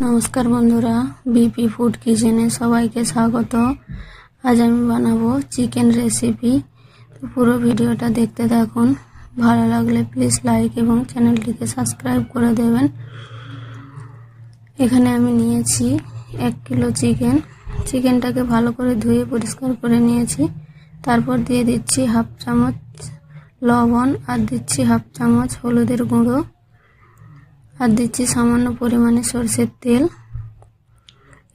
নমস্কার বন্ধুরা BP food কিচেনে সবাইকে স্বাগত। আজ আমি বানাবো চিকেন রেসিপি তো পুরো ভিডিওটা দেখতে থাকুন। ভালো লাগলে প্লিজ লাইক এবং চ্যানেলটিকে সাবস্ক্রাইব করে দেবেন। এখানে আমি নিয়েছি এক কিলো চিকেন। চিকেনটাকে ভালো করে ধুয়ে পরিষ্কার করে নিয়েছি। তারপর দিয়ে দিচ্ছি হাফ চামচ লবণ আর দিচ্ছি হাফ চামচ হলুদের গুঁড়ো। আর দিচ্ছি সামান্য পরিমাণে সর্ষের তেল।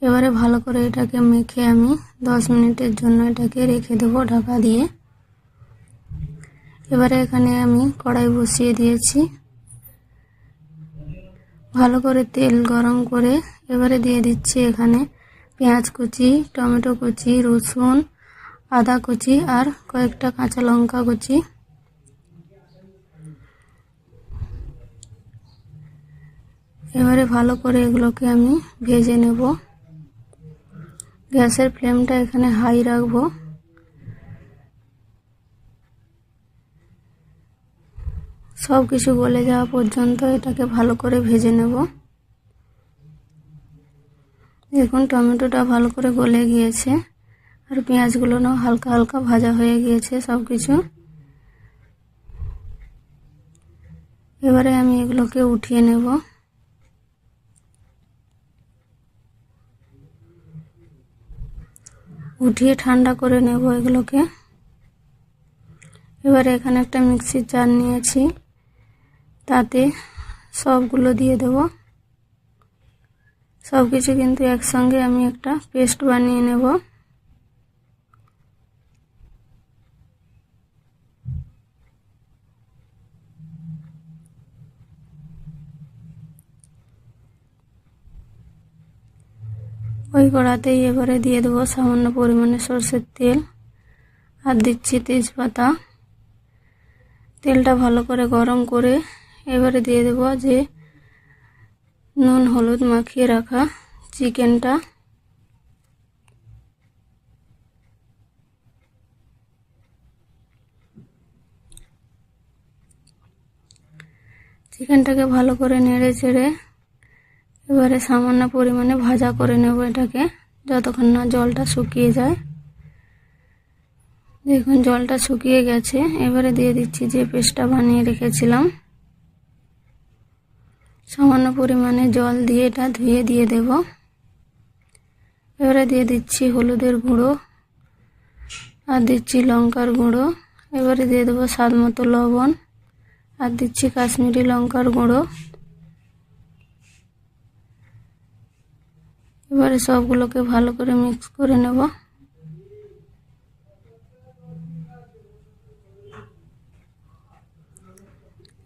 এবারে ভালো করে এটাকে মেখে আমি দশ মিনিটের জন্য এটাকে রেখে দেবো ঢাকা দিয়ে। এবারে এখানে আমি কড়াই বসিয়ে দিয়েছি। ভালো করে তেল গরম করে এবারে দিয়ে দিচ্ছি এখানে পেঁয়াজ কুচি, টমেটো কুচি, রসুন, আদা কুচি আর কয়েকটা কাঁচা লঙ্কা কুচি। এবারে ভালো করে এগুলোকে আমি ভেজে নেব। গ্যাসের ফ্লেমটা এখানে হাই রাখব। সব কিছু গলে যাওয়া পর্যন্ত এটাকে ভালো করে ভেজে নেব। দেখুন, টমেটোটা ভালো করে গলে গিয়েছে আর পেঁয়াজগুলো হালকা হালকা ভাজা হয়ে গিয়েছে সব কিছু এবারে আমি এগুলোকে উঠিয়ে নেব। উঠিয়ে ঠান্ডা করে নেব এগুলোকে। এবারে এখানে একটা মিক্সির জার নিয়েছি। তাতে সবগুলো দিয়ে দেব। সব কিছু কিন্তু একসঙ্গে আমি একটা পেস্ট বানিয়ে নেব। ওই কড়াতেই এবারে দিয়ে দেবো সামান্য পরিমাণে সর্ষের তেল আর দিচ্ছি তেজপাতা। তেলটা ভালো করে গরম করে এবারে দিয়ে দেবো যে নুন, হলুদ মাখিয়ে রাখা চিকেনটা। চিকেনটাকে ভালো করে নেড়ে চেড়ে এবারে সামান্য পরিমাণে ভাজা করে নেব এটাকে, যতক্ষণ না জলটা শুকিয়ে যায়। দেখুন, জলটা শুকিয়ে গেছে। এবারে দিয়ে দিচ্ছি যে পেস্টটা বানিয়ে রেখেছিলাম। সামান্য পরিমাণে জল দিয়ে এটা ধুয়ে দিয়ে দেব। এবারে দিয়ে দিচ্ছি হলুদের গুঁড়ো আর দিচ্ছি লঙ্কার গুঁড়ো। এবারে দিয়ে দেবো স্বাদ মতো লবণ আর দিচ্ছি কাশ্মীরি লঙ্কার গুঁড়ো। এবারে সবগুলোকে ভালো করে মিক্স করে নেব।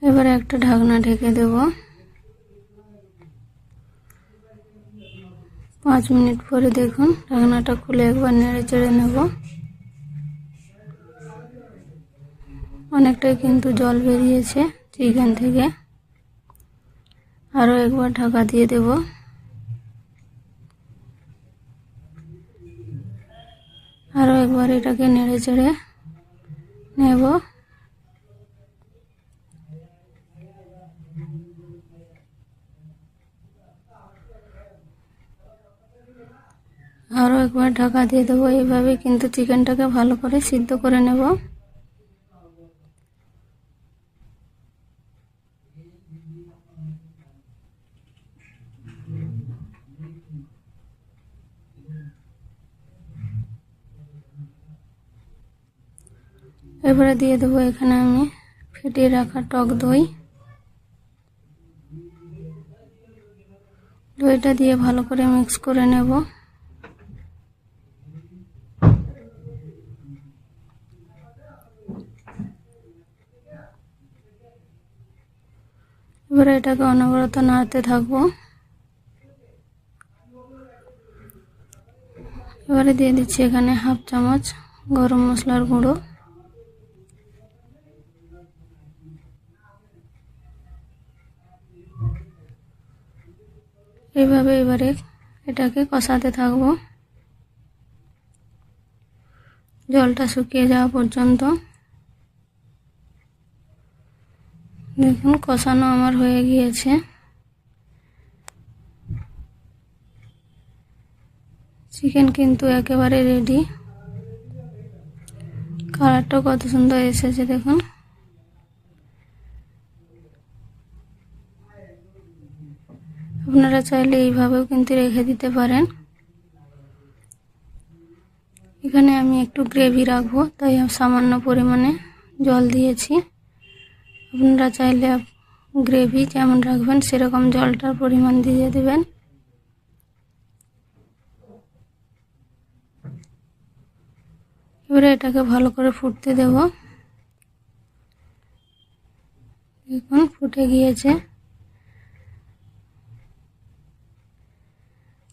এবারে একটা ঢাকনা ঢেকে দেব। পাঁচ মিনিট পরে দেখুন, ঢাকনাটা খুলে একবার নেড়ে চেড়ে নেব। অনেকটাই কিন্তু জল বেরিয়েছে চিকেন থেকে। আরও একবার ঢাকা দিয়ে দেবো আরও একবার এটাকে নেড়ে চেড়ে নেব। আরও একবার ঢাকা দিয়ে দেবো। এইভাবে কিন্তু চিকেনটাকে ভালো করে সিদ্ধ করে নেব। এবারে দিয়ে দেবো এখানে আমি। ফেটিয়ে রাখা টক দই। দইটা দিয়ে ভালো করে মিক্স করে নেব। এবারে এটাকে অনবরত নাড়তে থাকব। এবারে দিয়ে দিচ্ছি এখানে হাফ চামচ গরম মশলার গুঁড়ো। এইভাবে এবারে এটাকে কষাতে থাকব। জলটা শুকিয়ে যাওয়া পর্যন্ত। দেখুন, কষানো আমার হয়ে গিয়েছে। চিকেন কিন্তু একেবারে রেডি কালারটা কত সুন্দর এসেছে, দেখুন। আপনারা চাইলে এইভাবেও কিন্তু রেখে দিতে পারেন। এখানে আমি একটু গ্রেভি রাখব, তাই সামান্য পরিমাণে জল দিয়েছি। আপনারা চাইলে গ্রেভি যেমন রাখবেন, সেরকম জলটার পরিমাণ দিয়ে দেবেন। এবারে এটাকে ভালো করে ফুটতে দেব। দেখুন, ফুটে গিয়েছে।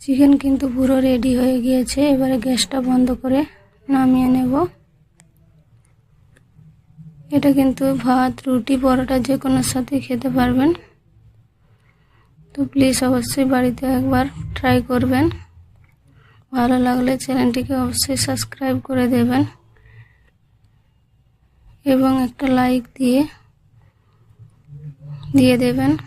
চিকেন কিন্তু পুরো রেডি হয়ে গিয়েছে। এবারে গ্যাসটা বন্ধ করে নামিয়ে নেব। এটা কিন্তু ভাত, রুটি, পরোটা যে কোনো সাথে খেতে পারবেন। তো প্লিজ অবশ্যই বাড়িতে একবার ট্রাই করবেন। ভালো লাগলে চ্যানেলটিকে অবশ্যই সাবস্ক্রাইব করে দেবেন। এবং একটা লাইক দিয়ে দিয়ে দেবেন।